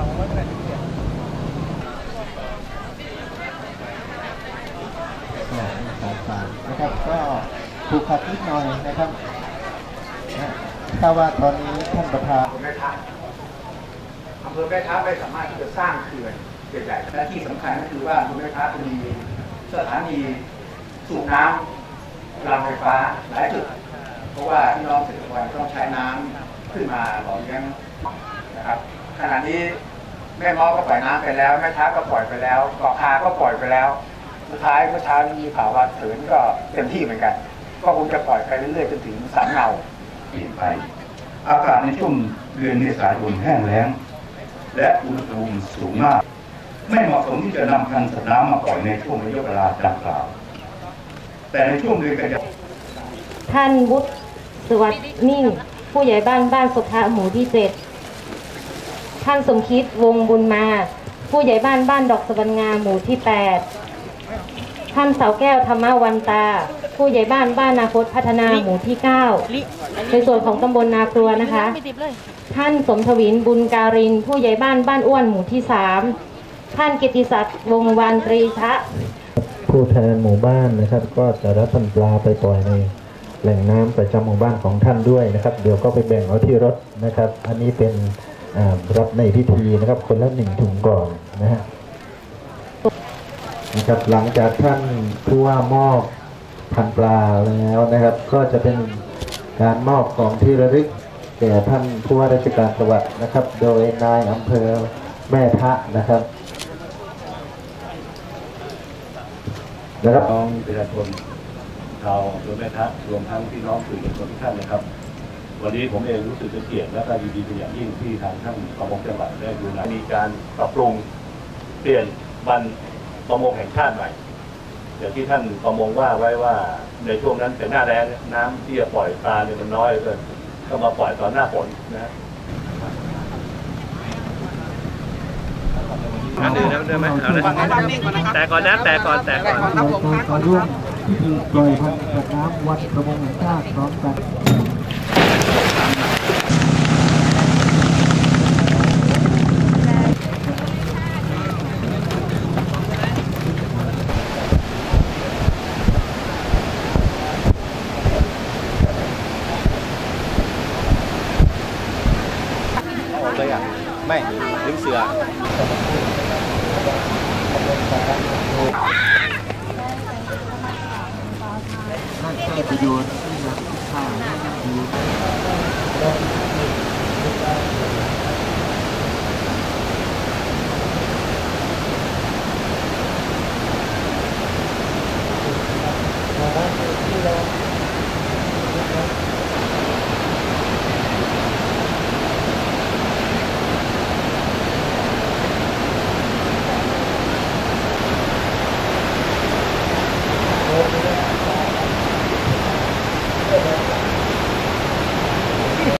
ว่าผมบนะครับก็ผูกขัดนิดหน่อยนะครับถ้าว่าตอนนี้ท่านประธานแม่ทัพอำเภอแม่ทับไม่สามารถที่จะสร้างเขื่อนใหญ่ๆและที่สำคัญก็คือว่าอำเภอแม่ทับมีสถานีสูบน้ำรางไฟฟ้าหลายจุด เพราะว่าพี่น้องเกษตรกรต้องใช้น้ำขึ้นมาหล่อเลี้ยงนะครับขณะนี้ แม่เมอก็ปล่อยน้ำไปแล้วแม่ท้าก็ปล่อยไปแล้วเกาะคาก็ปล่อยไปแล้ว สุดท้ายเมื่อเช้านี้มีข่าวว่าเถินก็เต็มที่เหมือนกัน ก็คงจะปล่อยไปเรื่อยๆจนถึงสามเงาเปลี่ยนไป อากาศในช่วงเดือนเมษายนแห้งแล้ง และอุณหภูมิสูงมาก ไม่เหมาะสมที่จะนำคันสัตว์น้ำมาปล่อยในช่วงระยะเวลาดังกล่าว แต่ในช่วงเดือนกันยายนท่านวุฒิสวัสดิ์นิ่งผู้ใหญ่บ้านบ้านสุภาหมู่ที่เจ็ด ท่านสมคิดวงบุญมา ผู้ใหญ่บ้านบ้านดอกสวรรณงามหมู่ที่แปดท่านเสาแก้วธรรมวันตา ผู้ใหญ่บ้านบ้านนาคตพัฒนาหมู่ที่เก้าในส่วนของตำบลนาครัวนะคะ ท่านสมทวินบุญการิน ผู้ใหญ่บ้านบ้านอ้วนหมู่ที่สามท่านกิติศักดิ์วงศ์วานตรีชะผู้แทนหมู่บ้านนะครับ ก็จะรับพันธุ์ปลาไปปล่อยในแหล่งน้ำประจำหมู่บ้านของท่านด้วยนะครับ เดี๋ยวก็ไปแบ่งเอาที่รถนะครับ อันนี้เป็นอ่า รับในพิธีนะครับ คนละหนึ่งถุงก่อนนะฮะนะครับ หลังจากท่านผู้ว่ามอบพันปลาแล้วนะครับ ก็จะเป็นการมอบของที่ระลึกแก่ท่านผู้ว่าราชการจังหวัดนะครับ โดยนายอำเภอแม่ทะนะครับนะครับน้องประชาชนชาวอำเภอแม่ทะรวมทั้งพี่น้องสื่อมวลชนทุกท่านนะครับ วันนี้ผมเองรู้สึกเป็นเกียรติและก็ยินดีเป็นอย่างยิ่งที่ทางท่านประมงจังหวัดได้ดูแลมีการปรับปรุงเปลี่ยนบันประมงแห่งชาติใหม่อย่างที่ท่านประมงว่าไว้ว่าในช่วงนั้นเป็นหน้าแรงน้ำที่จะปล่อยปลาเนี่ยมันน้อยเกินก็มาปล่อยตอนหน้าฝนนะฮะอันเดินเดินไหมเอาเลยแต่ก่อนนะแต่ก่อนแต่ก่อนเราก็ร่วมพิธีปล่อยพันธุ์สัตว์น้ำวันประมงแห่งชาติพร้อมกัน เลยอะไม่ดึงเสือ น่าจะประโยชน์ที่จะข่าว